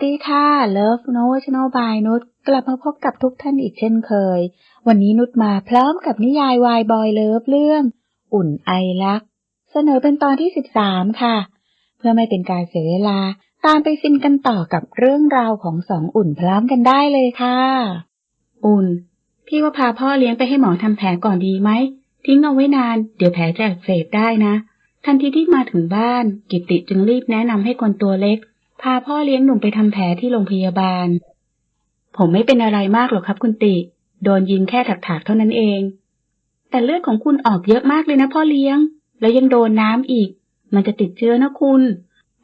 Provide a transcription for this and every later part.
สวัสดีค่ะ Love Notional by นุชกลับมาพบกับทุกท่านอีกเช่นเคย วันนี้นุชมาพร้อมกับนิยายวายบอยเลิฟเรื่อง อุ่นไอรัก เสนอเป็นตอนที่ 13 ค่ะ เพื่อไม่เป็นการเสียเวลา ตามไปฟินกันต่อกับเรื่องราวของสองอุ่นพร้อมกันได้เลยค่ะ อุ่น พี่ว่าพาพ่อเลี้ยงไปให้หมอทำแผลก่อนดีไหม ทิ้งเอาไว้นาน เดี๋ยวแผลจะอักเสบได้นะ ทันทีที่มาถึงบ้าน กิตติจึงรีบแนะนำให้คนตัวเล็ก พาพ่อเลี้ยงหนุ่มไปทำแผลที่โรงพยาบาล ผมไม่เป็นอะไรมากหรอกครับคุณติ โดนยิงแค่ถักๆเท่านั้นเอง แต่เลือดของคุณออกเยอะมากเลยนะพ่อเลี้ยง แล้วยังโดนน้ำอีก มันจะติดเชื้อนะคุณ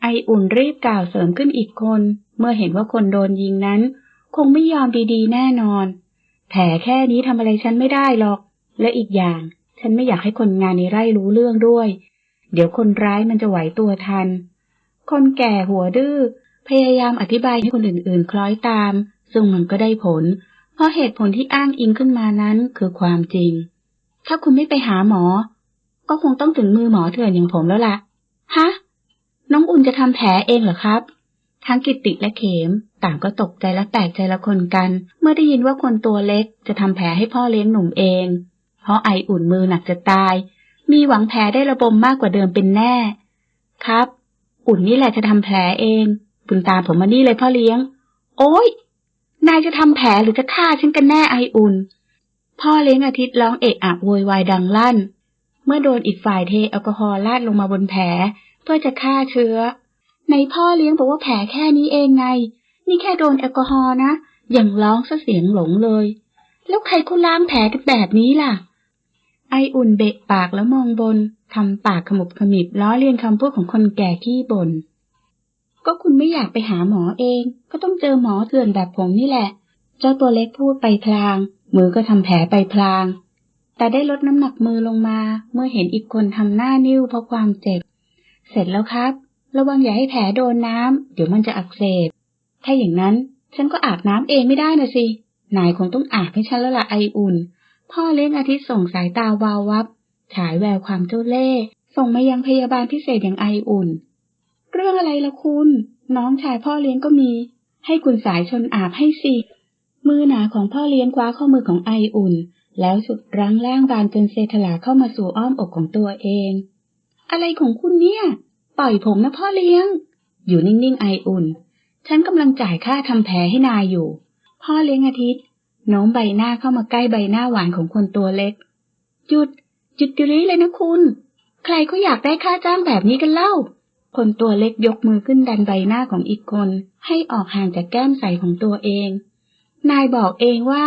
ไออุ่นรีบกล่าวเสริมขึ้นอีกคน เมื่อเห็นว่าคนโดนยิงนั้น คงไม่ยอมดีๆ แน่นอน แผลแค่นี้ทำอะไรฉันไม่ได้หรอก และอีกอย่าง ฉันไม่อยากให้คนงานในไร่รู้เรื่องด้วย เดี๋ยวคนร้ายมันจะไหวตัวทัน คนแก่หัวดื้อ พยายามอธิบายให้คนอื่นๆ คล้อยตาม ซึ่งมันก็ได้ผล เพราะเหตุผลที่อ้างอิงขึ้นมานั้นคือความจริง ถ้าคุณไม่ไปหาหมอ ก็คงต้องถึงมือหมอเถื่อนอย่างผมแล้วล่ะ ฮะ น้องอุ่นจะทำแผลเองเหรอครับ ทั้งกิตติและเขม ต่างก็ตกใจและแปลกใจละคนกัน เมื่อได้ยินว่าคนตัวเล็กจะทำแผลให้พ่อเลี้ยงหนุ่มเอง เพราะไออุ่นมือหนักจะตาย มีหวังแผลได้ระบมมากกว่าเดิมเป็นแน่ ครับ อุ่นนี่แหละจะทำแผลเองคุณตามผมมานี่เลยพ่อเลี้ยง โอ๊ยนายจะทำแผลหรือจะฆ่าฉันกันแน่ไออุ่น พ่อเลี้ยงอาทิตย์ร้องเอะอะโวยวายดังลั่น เมื่อโดนอีกฝ่ายเทแอลกอฮอล์ราดลงมาบนแผล เพื่อจะฆ่าเชื้อ ในพ่อเลี้ยงบอกว่าแผลแค่นี้เองไง นี่แค่โดนแอลกอฮอล์นะอย่างร้องซะเสียงหลงเลย แล้วใครเขาล้างแผลกันแบบนี้ล่ะ ไออุ่นเบะปากแล้วมองบน ทำปากขมุบขมิบล้อเลียนคำพูดของคนแก่ขี้บน่น ก็คุณไม่อยากไปหาหมอเอง ก็ต้องเจอหมอเถื่อนแบบผมนี่แหละ เจ้าตัวเล็กพูดไปพลาง มือก็ทำแผลไปพลาง แต่ได้ลดน้ำหนักมือลงมา เมื่อเห็นอีกคนทำหน้านิ้วเพราะความเจ็บ เสร็จแล้วครับ ระวังอย่าให้แผลโดนน้ำเดี๋ยวมันจะอักเสบ ถ้าอย่างนั้นฉันก็อาบน้ำเองไม่ได้นะสิ นายคงต้องอาบให้ฉันแล้วละไออุ่น พ่อเลี้ยงอาทิตย์ส่งสายตาวาววับ ฉายแววความเจ้าเล่ห์ส่งมายังพยาบาลพิเศษอย่างไออุ่น เรื่องอะไรละคุณ น้องชายพ่อเลี้ยงก็มี ให้คุณสายชนอาบให้สิ มือหนาของพ่อเลี้ยงคว้าข้อมือของไออุ่น แล้วสุดรั้งล่างบานจนเซถลาเข้ามาสู่อ้อมอกของตัวเอง อะไรของคุณเนี่ย ปล่อยผมนะพ่อเลี้ยง อยู่นิ่งๆไออุ่น ฉันกำลังจ่ายค่าทำแผลให้นายอยู่ พ่อเลี้ยงอาทิตย์โน้มใบหน้าเข้ามาใกล้ใบหน้าหวานของคนตัวเล็ก หยุด หยุดเดี๋ยวนี้เลยนะคุณ ใครเขาอยากได้ค่าจ้างแบบนี้กันเล่า คนตัวเล็กยกมือขึ้นดันใบหน้าของอีกคน ให้ออกห่างจากแก้มใสของตัวเอง นายบอกเองว่า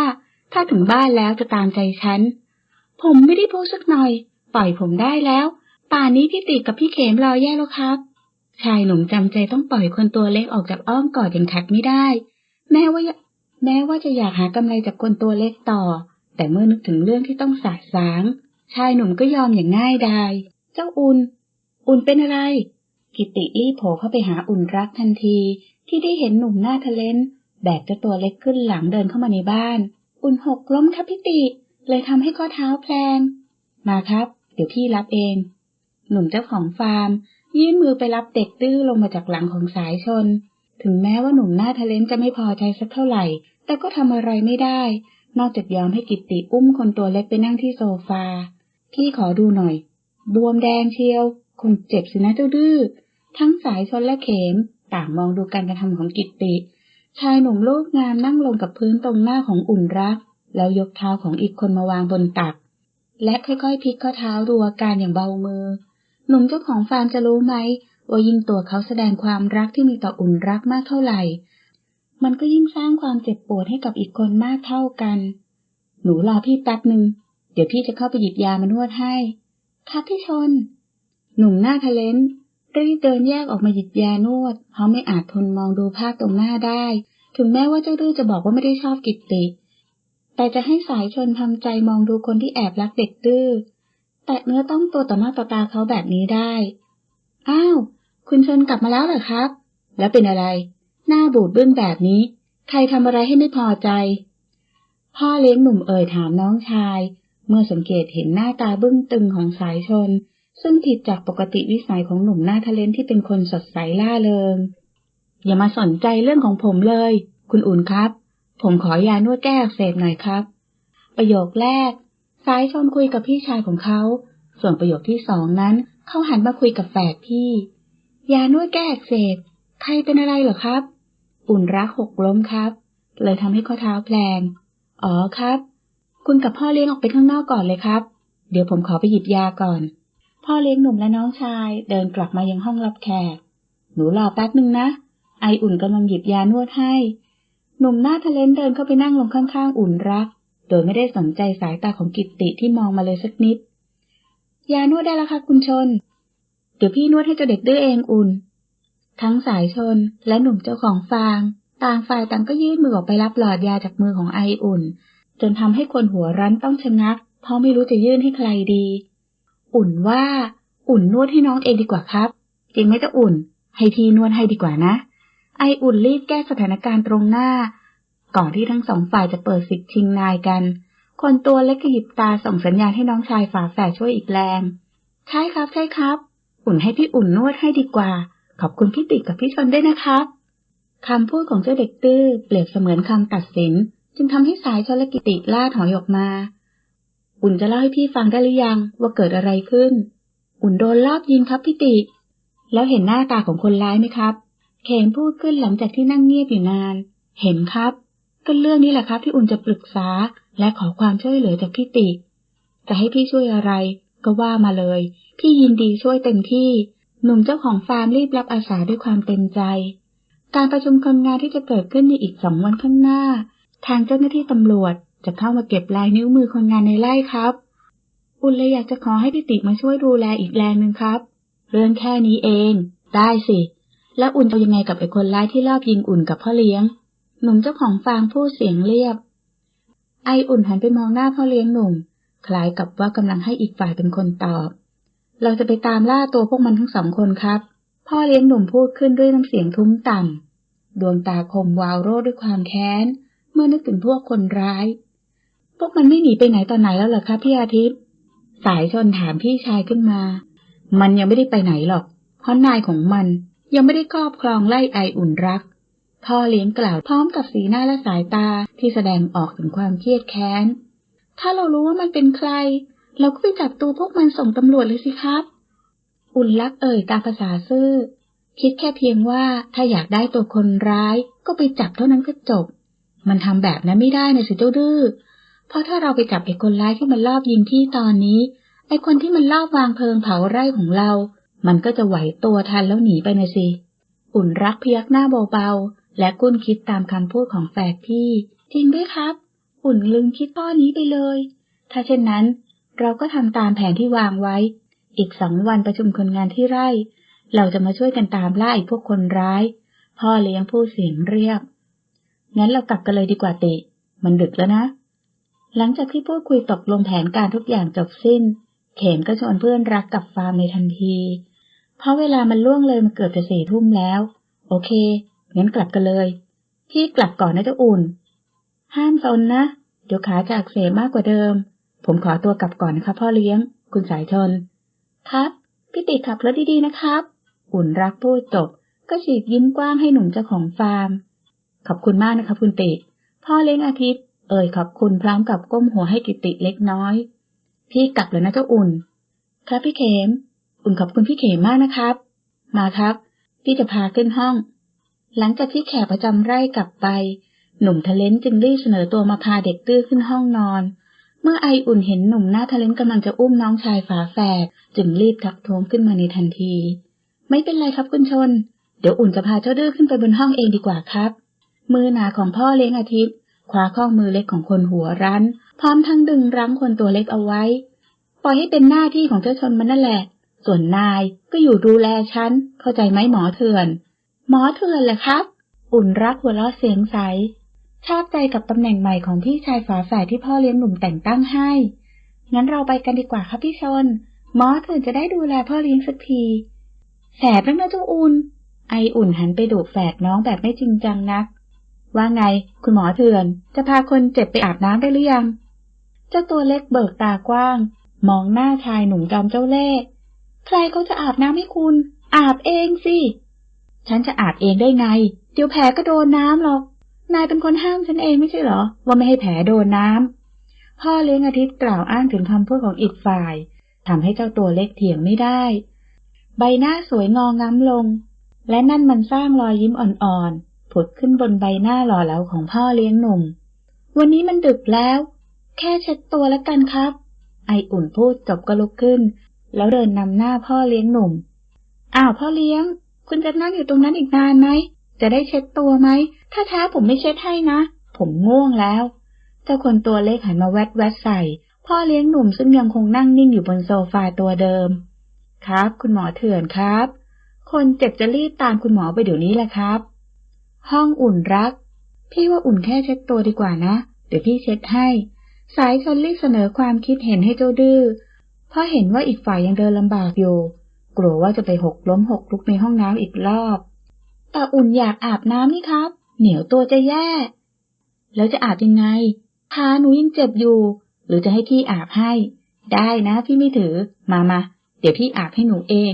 ถ้าถึงบ้านแล้วจะตามใจฉัน ผมไม่ได้พูดสักหน่อย ปล่อยผมได้แล้ว ป่านนี้พี่ติกับพี่เขมรอแย่แล้วครับ ชายหนุ่มจำใจต้องปล่อยคนตัวเล็กออกจากอ้อมกอดอย่างขัดไม่ได้ แม้ว่าแม้ว่าจะอยากหากำไรจากคนตัวเล็กต่อ แต่เมื่อนึกถึงเรื่องที่ต้องสาสาง ชายหนุ่มก็ยอมอย่างง่ายดาย เจ้าอุ่น อุ่นเป็นอะไร กิติรีโผล่เข้าไปหาอุ่นรักทันที ที่ได้เห็นหนุ่มหน้าทะเลนแบกเจ้าตัวเล็กขึ้นหลังเดินเข้ามาในบ้าน อุ่นหกล้มครับพี่ติ เลยทำให้ข้อเท้าแพลง มาครับ เดี๋ยวพี่รับเอง หนุ่มเจ้าของฟาร์ม ยื่นมือไปรับเด็กดื้อลงมาจากหลังของสายชน ถึงแม้ว่าหนุ่มหน้าทะเลนจะไม่พอใจสักเท่าไหร่ แต่ก็ทำอะไรไม่ได้ นอกจากยอมให้กิตติอุ้มคนตัวเล็กไปนั่งที่โซฟา พี่ขอดูหน่อย บวมแดงเชียว คงเจ็บสินะเจ้าดื้อ ทั้งสายชนและเข็มต่างมองดูการกระทำของกิตติ ชายหนุ่มรูปงามนั่งลงกับพื้นตรงหน้าของอุ่นรัก แล้วยกเท้าของอีกคนมาวางบนตัก และค่อยๆพลิกข้อเท้าดูอาการอย่างเบามือ หนุ่มเจ้าของฟาร์มจะรู้ไหมว่ายิ่งตัวเขาแสดงความรักที่มีต่ออุ่นรักมากเท่าไหร่ มันก็ยิ่งสร้างความเจ็บปวดให้กับอีกคนมากเท่ากัน หนูรอพี่แป๊บหนึ่ง เดี๋ยวพี่จะเข้าไปหยิบยามานวดให้ ครับพี่ชน หนุ่มหน้าทะเลนรีบเดินแยกออกมาหยิบยานวด เพราะไม่อาจทนมองดูภาพตรงหน้าได้ ถึงแม้ว่าเจ้าดื้อจะบอกว่าไม่ได้ชอบกิตติ แต่จะให้สายชนทำใจมองดูคนที่แอบรักเด็กดื้อ แต่เนื้อต้องตัวต่อหน้าต่อตาเขาแบบนี้ได้ อ้าว คุณชนกลับมาแล้วเหรอครับ แล้วเป็นอะไร หน้าบูดบึ้งแบบนี้ ใครทำอะไรให้ไม่พอใจ พ่อเลี้ยงหนุ่มเอ่ยถามน้องชาย เมื่อสังเกตเห็นหน้าตาบึ้งตึงของสายชน ซึ่งผิดจากปกติวิสัยของหนุ่มหน้าทะเลนที่เป็นคนสดใสล่าเริง อย่ามาสนใจเรื่องของผมเลย คุณอุ่นครับ ผมขอยานวดแก้อักเสบหน่อยครับ ประโยคแรก สายชนคุยกับพี่ชายของเขา ส่วนประโยคที่สองนั้น เขาหันมาคุยกับแฝดพี่ ยานวดแก้อักเสบใครเป็นอะไรเหรอครับ อุ่นรักหกล้มครับ เลยทำให้ข้อเท้าแพลงอ๋อครับ คุณกับพ่อเลี้ยงออกไปข้างนอกก่อนเลยครับ เดี๋ยวผมขอไปหยิบยาก่อน พ่อเลี้ยงหนุ่มและน้องชายเดินกลับมายังห้องรับแขก หนูรอแป๊บนึงนะ ไออุ่นกำลังหยิบยานวดให้ หนุ่มหน้าทะเลนเดินเข้าไปนั่งลงข้างๆอุ่นรัก โดยไม่ได้สนใจสายตาของกิตติที่มองมาเลยสักนิด ยานวดได้แล้วค่ะคุณชน เดี๋ยวพี่นวดให้เจ้าเด็กดื้อเองอุ่น ทั้งสายชนและหนุ่มเจ้าของฟาง ต่างฝ่ายต่างก็ยื่นมือออกไปรับหลอดยาจากมือของไออุ่น จนทำให้คนหัวรั้นต้องชะงัก เพราะไม่รู้จะยื่นให้ใครดี อุ่นว่า อุ่นนวดให้น้องเองดีกว่าครับ จริงไหมเจ้าอุ่น ให้พี่นวดให้ดีกว่านะ ไออุ่นรีบแก้สถานการณ์ตรงหน้า ก่อนที่ทั้งสองฝ่ายจะเปิดศึกชิงนายกัน คนตัวเล็กกระหยิบตาส่งสัญญาณให้น้องชายฝาแฝดช่วยอีกแรง ใช่ครับ ใช่ครับ อุ่นให้พี่อุ่นนวดให้ดีกว่า ขอบคุณพี่ติกกับพี่ชนด้วยนะครับคำพูดของเจ้าเด็กตื้อเปรียบเสมือนคำตัดสิน จึงทำให้สายชลกิติล่าถอยออกมา อุ่นจะเล่าให้พี่ฟังได้หรือยังว่าเกิดอะไรขึ้น อุ่นโดนลอบยิงครับพี่ติ แล้วเห็นหน้าตาของคนร้ายไหมครับ เขมพูดขึ้นหลังจากที่นั่งเงียบอยู่นาน เห็นครับก็เรื่องนี้แหละครับที่อุ่นจะปรึกษาและขอความช่วยเหลือจากพี่ติ จะให้พี่ช่วยอะไร ก็ว่ามาเลย พี่ยินดีช่วยเต็มที่ หนุ่มเจ้าของฟาร์มรีบรับอาสาด้วยความเต็มใจ การประชุมคนงานที่จะเกิดขึ้นในอีกสองวันข้างหน้า ทางเจ้าหน้าที่ตำรวจจะเข้ามาเก็บลายนิ้วมือคนงานในไร่ครับอุ่นเลยอยากจะขอให้พี่ติมาช่วยดูแลอีกแรงหนึ่งครับ เรื่องแค่นี้เอง ได้สิ แล้วอุ่นจะยังไงกับไอ้คนร้ายที่ลอบยิงอุ่นกับพ่อเลี้ยง หนุ่มเจ้าของฟางพูดเสียงเรียบ ไออุ่นหันไปมองหน้าพ่อเลี้ยงหนุ่ม คล้ายกับว่ากำลังให้อีกฝ่ายเป็นคนตอบ เราจะไปตามล่าตัวพวกมันทั้งสองคนครับ พ่อเลี้ยงหนุ่มพูดขึ้นด้วยน้ำเสียงทุ้มต่ำดวงตาคมวาวโรดด้วยความแค้น เมื่อนึกถึงพวกคนร้าย พวกมันไม่หนีไปไหนตอนไหนแล้วเหรอคะพี่อาทิตย์ สายชนถามพี่ชายขึ้นมา มันยังไม่ได้ไปไหนหรอก เพราะนายของมันยังไม่ได้ครอบครองไล่ไออุ่นรัก พ่อเลี้ยงกล่าวพร้อมกับสีหน้าและสายตาที่แสดงออกถึงความเครียดแค้น ถ้าเรารู้ว่ามันเป็นใคร เราก็ไปจับตัวพวกมันส่งตำรวจเลยสิครับ อุ่นรักเอ่ยตามภาษาซื่อ คิดแค่เพียงว่าถ้าอยากได้ตัวคนร้ายก็ไปจับเท่านั้นก็จบ มันทำแบบนั้นไม่ได้นะสิเจ้าดื้อ เพราะถ้าเราไปจับไอ้คนร้ายที่มันลอบยิงพี่ตอนนี้ ไอ้คนที่มันลอบวางเพลิงเผาไร่ของเรา มันก็จะไหวตัวทันแล้วหนีไปนะสิ อุ่นรักพยักหน้าเบาๆ และกุ้นคิดตามคำพูดของแฝดพี่ จริงด้วยครับ อุ่นลืมคิดข้อนี้ไปเลย ถ้าเช่นนั้น เราก็ทำตามแผนที่วางไว้ อีกสองวันประชุมคนงานที่ไร่ เราจะมาช่วยกันตามล่าไอ้พวกคนร้าย พ่อเลี้ยงพูดเสียงเรียบ งั้นเรากลับกันเลยดีกว่าติ มันดึกแล้วนะ หลังจากที่พูดคุยตกลงแผนการทุกอย่างจบสิ้น เขมก็ชวนเพื่อนรักกลับฟาร์มในทันที เพราะเวลามันล่วงเลยมาเกือบจะสี่ทุ่มแล้ว โอเค งั้นกลับกันเลย พี่กลับก่อนนะเจ้าอุ่น ห้ามซนนะ เดี๋ยวขาจะอักเสบมากกว่าเดิม ผมขอตัวกลับก่อนนะคะพ่อเลี้ยง คุณสายชน ครับพี่ติขับรถดีๆนะครับ อุ่นรักพูดจบ ก็ฉีกยิ้มกว้างให้หนุ่มเจ้าของฟาร์ม ขอบคุณมากนะคะคุณติ พ่อเลี้ยงอาทิตย์ เอ่ยขอบคุณพร้อมกับก้มหัวให้กิติเล็กน้อย พี่กลับแล้วนะเจ้าอุ่น ครับพี่เขม อุ่นขอบคุณพี่เขมมากนะครับ มาครับ พี่จะพาขึ้นห้อง หลังจากที่แขกประจำไร่กลับไป หนุ่มทะเลนจึงรีบเสนอตัวมาพาเด็กตื้อขึ้นห้องนอน เมื่อไออุ่นเห็นหนุ่มหน้าทะเลนกำลังจะอุ้มน้องชายฝาแฝดจึงรีบทักท้วงขึ้นมาในทันที ไม่เป็นไรครับคุณชน เดี๋ยวอุ่นจะพาเจ้าดื้อขึ้นไปบนห้องเองดีกว่าครับ มือหนาของพ่อเลี้ยงอาทิตย์คว้าข้อมือเล็กของคนหัวรั้น พร้อมทั้งดึงรั้งคนตัวเล็กเอาไว้ ปล่อยให้เป็นหน้าที่ของเจ้าชนมันนั่นแหละ ส่วนนายก็อยู่ดูแลฉัน เข้าใจไหมหมอเถื่อน หมอเถื่อนแหละครับ อุ่นรักหัวเราะเสียงใส ชอบใจกับตำแหน่งใหม่ของพี่ชายฝาแฝดที่พ่อเลี้ยงหนุ่มแต่งตั้งให้ งั้นเราไปกันดีกว่าครับพี่ชน หมอเถื่อนจะได้ดูแลพ่อเลี้ยงสักที แสบนักนะเจ้าอุ่น ไออุ่นหันไปดูแฝดน้องแบบไม่จริงจังนัก ว่าไงคุณหมอเถื่อน จะพาคนเจ็บไปอาบน้ำได้หรือยัง เจ้าตัวเล็กเบิกตากว้าง มองหน้าชายหนุ่มจอมเจ้าเล่ห์ใครเขาจะอาบน้ำให้คุณ อาบเองสิ ฉันจะอาบเองได้ไง เดี๋ยวแผลก็โดนน้ำหรอก นายเป็นคนห้ามฉันเองไม่ใช่เหรอ ว่าไม่ให้แผลโดนน้ำพ่อเลี้ยงอาทิตย์กล่าวอ้างถึงคำพูดของอีกฝ่ายทำให้เจ้าตัวเล็กเถียงไม่ได้ ใบหน้าสวยงองง้ำลง และนั่นมันสร้างรอยยิ้มอ่อนๆ ผุดขึ้นบนใบหน้าหล่อเหลาของพ่อเลี้ยงหนุ่ม วันนี้มันดึกแล้ว แค่เช็ดตัวแล้วกันครับ ไออุ่นพูดจบก็ลุกขึ้น แล้วเดินนำหน้าพ่อเลี้ยงหนุ่ม อ้าวพ่อเลี้ยง คุณจะนั่งอยู่ตรงนั้นอีกนานไหม จะได้เช็ดตัวไหม ถ้าท้าผมไม่เช็ดให้นะ ผมง่วงแล้ว เจ้าคนตัวเล็กหันมาแวดแวดใส่ พ่อเลี้ยงหนุ่มซึ่งยังคงนั่งนิ่งอยู่บนโซฟาตัวเดิม ครับ คุณหมอเถื่อนครับ คนเจ็บจะรีบตามคุณหมอไปเดี๋ยวนี้แหละครับ ห้องอุ่นรัก พี่ว่าอุ่นแค่เช็ดตัวดีกว่านะ เดี๋ยวพี่เช็ดให้ สายชนรีบเสนอความคิดเห็นให้เจ้าดื้อ เพราะเห็นว่าอีกฝ่ายยังเดินลำบากอยู่ กลัวว่าจะไปหกล้มหกลุกในห้องน้ำอีกรอบ แต่อุ่นอยากอาบน้ำนี่ครับ เหนียวตัวจะแย่ แล้วจะอาบยังไงขาหนูยังเจ็บอยู่ หรือจะให้พี่อาบให้ ได้นะพี่ไม่ถือ มามา เดี๋ยวพี่อาบให้หนูเอง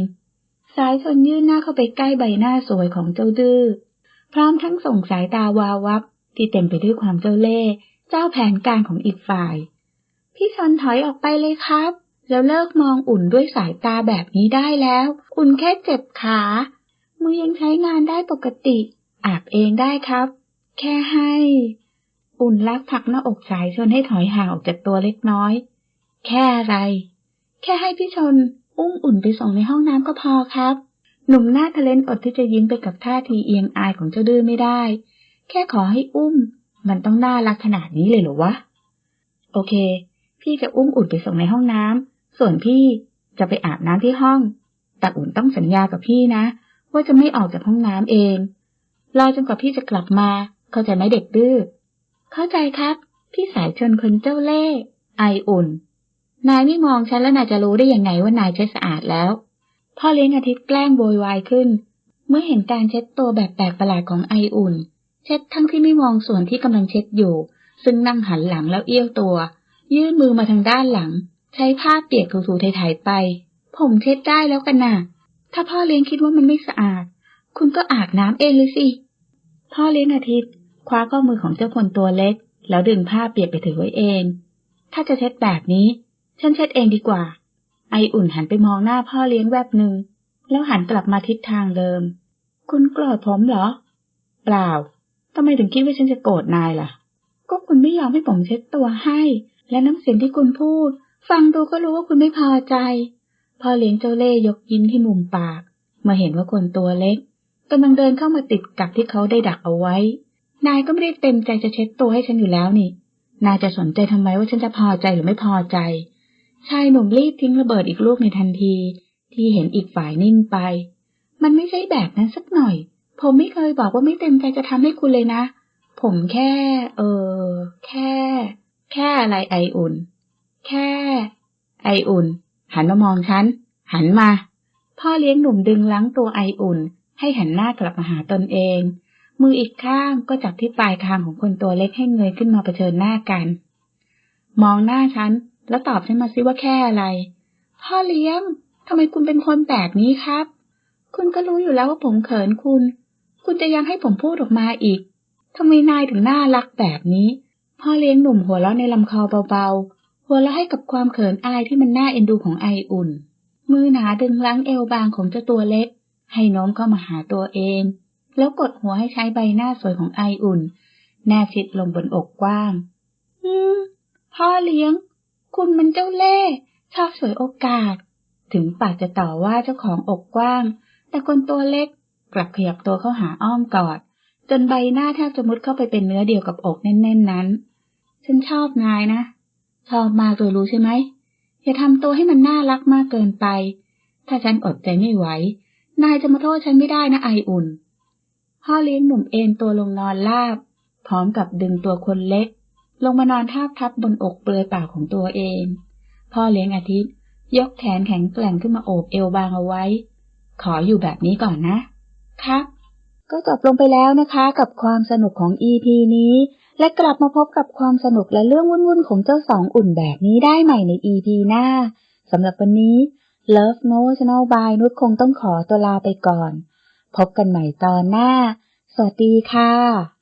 สายชนยื่นหน้าเข้าไปใกล้ใบหน้าสวยของเจ้าดื้อ พร้อมทั้งส่งสายตาวาววับที่เต็มไปด้วยความเจ้าเล่ห์เจ้าแผนการของอีกฝ่าย พี่ชนถอยออกไปเลยครับ แล้วเลิกมองอุ่นด้วยสายตาแบบนี้ได้แล้ว อุ่นแค่เจ็บขา มือยังใช้งานได้ปกติ อาบเองได้ครับ แค่ให้ อุ่นลักผักหน้าอกสายชนให้ถอยห่างออกจากตัวเล็กน้อย แค่อะไร แค่ให้พี่ชน อุ้มอุ่นไปส่งในห้องน้ำก็พอครับ หนุ่มหน้าทะเลนอดที่จะยิ้มไปกับท่าทีเอียงอายของเจ้าดื้อไม่ได้ แค่ขอให้อุ้ม มันต้องน่ารักขนาดนี้เลยเหรอวะ โอเค พี่จะอุ้มอุ่นไปส่งในห้องน้ำ ส่วนพี่จะไปอาบน้ำที่ห้อง แต่อุ่นต้องสัญญากับพี่นะ ว่าจะไม่ออกจากห้องน้ำเอง รอจนกว่าพี่จะกลับมา เข้าใจไหมเด็กดื้อ เข้าใจครับ พี่สายชนคนเจ้าเล่ไออุ่น นายไม่มองฉันแล้วนายจะรู้ได้ยังไงว่านายเช็ดสะอาดแล้ว พ่อเลี้ยงอาทิตย์แกล้งโวยวายขึ้น เมื่อเห็นการเช็ดตัวแบบแปลกประหลาดของไออุ่น เช็ดทั้งที่ไม่มองส่วนที่กำลังเช็ดอยู่ ซึ่งนั่งหันหลังแล้วเอี้ยวตัว ยื่นมือมาทางด้านหลัง ใช้ผ้าเปียกถูๆไถๆไป ผมเช็ดได้แล้วกันนะ่ะ ถ้าพ่อเลี้ยงคิดว่ามันไม่สะอาด คุณก็อาบน้ำเองเลยสิ พ่อเลี้ยงอาทิตย์ คว้าข้อมือของเจ้าคนตัวเล็ก แล้วดึงผ้าเปียกไปถือไว้เอง ถ้าจะเช็ดแบบนี้ ฉันเช็ดเองดีกว่า ไออุ่นหันไปมองหน้าพ่อเลี้ยงแวบหนึ่ง แล้วหันกลับมาทิศทางเดิม คุณโกรธผมเหรอ เปล่าทำไมถึงคิดว่าฉันจะโกรธนายล่ะ ก็คุณไม่ยอมให้ผมเช็ดตัวให้ และน้ำเสียงที่คุณพูด ฟังดูก็รู้ว่าคุณไม่พอใจ พ่อเลี้ยงเจ้าเล่ห์ยกยิ้มที่มุมปากเมื่อเห็นว่าคนตัวเล็กกำลังเดินเข้ามาติดกับที่เขาได้ดักเอาไว้ นายก็ไม่ได้เต็มใจจะเช็ดตัวให้ฉันอยู่แล้วนี่ นายจะสนใจทำไมว่าฉันจะพอใจหรือไม่พอใจ ชายหนุ่มรีบทิ้งระเบิดอีกลูกในทันที ที่เห็นอีกฝ่ายนิ่งไป มันไม่ใช่แบบนั้นสักหน่อย ผมไม่เคยบอกว่าไม่เต็มใจจะทำให้คุณเลยนะ ผมแค่ เออ แค่ แค่อะไรไออุ่น แค่ ไออุ่น หันมามองฉัน หันมา พ่อเลี้ยงหนุ่มดึงล้างตัวไออุ่น ให้หันหน้ากลับมาหาตนเอง มืออีกข้างก็จับที่ปลายคางของคนตัวเล็กให้เงยขึ้นมาเผชิญหน้ากัน มองหน้าฉัน แล้วตอบฉันมาซิว่าแค่อะไร พ่อเลี้ยงทำไมคุณเป็นคนแบบนี้ครับ คุณก็รู้อยู่แล้วว่าผมเขินคุณ คุณจะยังให้ผมพูดออกมาอีกทำไมนายถึงน่ารักแบบนี้ พ่อเลี้ยงหนุ่มหัวเราะในลำคอเบาๆ หัวเราะให้กับความเขินอายที่มันน่าเอ็นดูของไออุ่น มือหนาดึงลังเอวบางของเจ้าตัวเล็ก ให้น้มเข้ามาหาตัวเอง แล้วกดหัวให้ใช้ใบหน้าสวยของไออุ่นแนบชิดลงบนอกกว้าง อืม พ่อเลี้ยง คุณมันเจ้าเล่ห์ชอบสวยโอกาส ถึงปากจะต่อว่าเจ้าของอกกว้าง แต่คนตัวเล็กกลับขยับตัวเข้าหาอ้อมกอด จนใบหน้าแทบจะมุดเข้าไปเป็นเนื้อเดียวกับอกแน่นๆนั้น ฉันชอบนายนะ ชอบมากเลยรู้ใช่ไหม อย่าทำตัวให้มันน่ารักมากเกินไป ถ้าฉันอดใจไม่ไหว นายจะมาโทษฉันไม่ได้นะไออุ่น พ่อเลี้ยงหนุ่มเอนตัวลงนอนราบ พร้อมกับดึงตัวคนเล็ก ลงมานอนทาบทับบนอกเปลือยเปล่าของตัวเอง พ่อเลี้ยงอาทิตย์ ยกแขนแข็งแกร่งขึ้นมาโอบเอวบางเอาไว้ ขออยู่แบบนี้ก่อนนะ ครับ ก็จบลงไปแล้วนะคะกับความสนุกของ EP นี้ และกลับมาพบกับความสนุกและเรื่องวุ่นๆของเจ้าสองอุ่นแบบนี้ได้ใหม่ใน EP หน้าสำหรับวันนี้ Love No Channel by นุชคงต้องขอตัวลาไปก่อนพพบกันใหม่ตอนหน้า สวัสดีค่ะ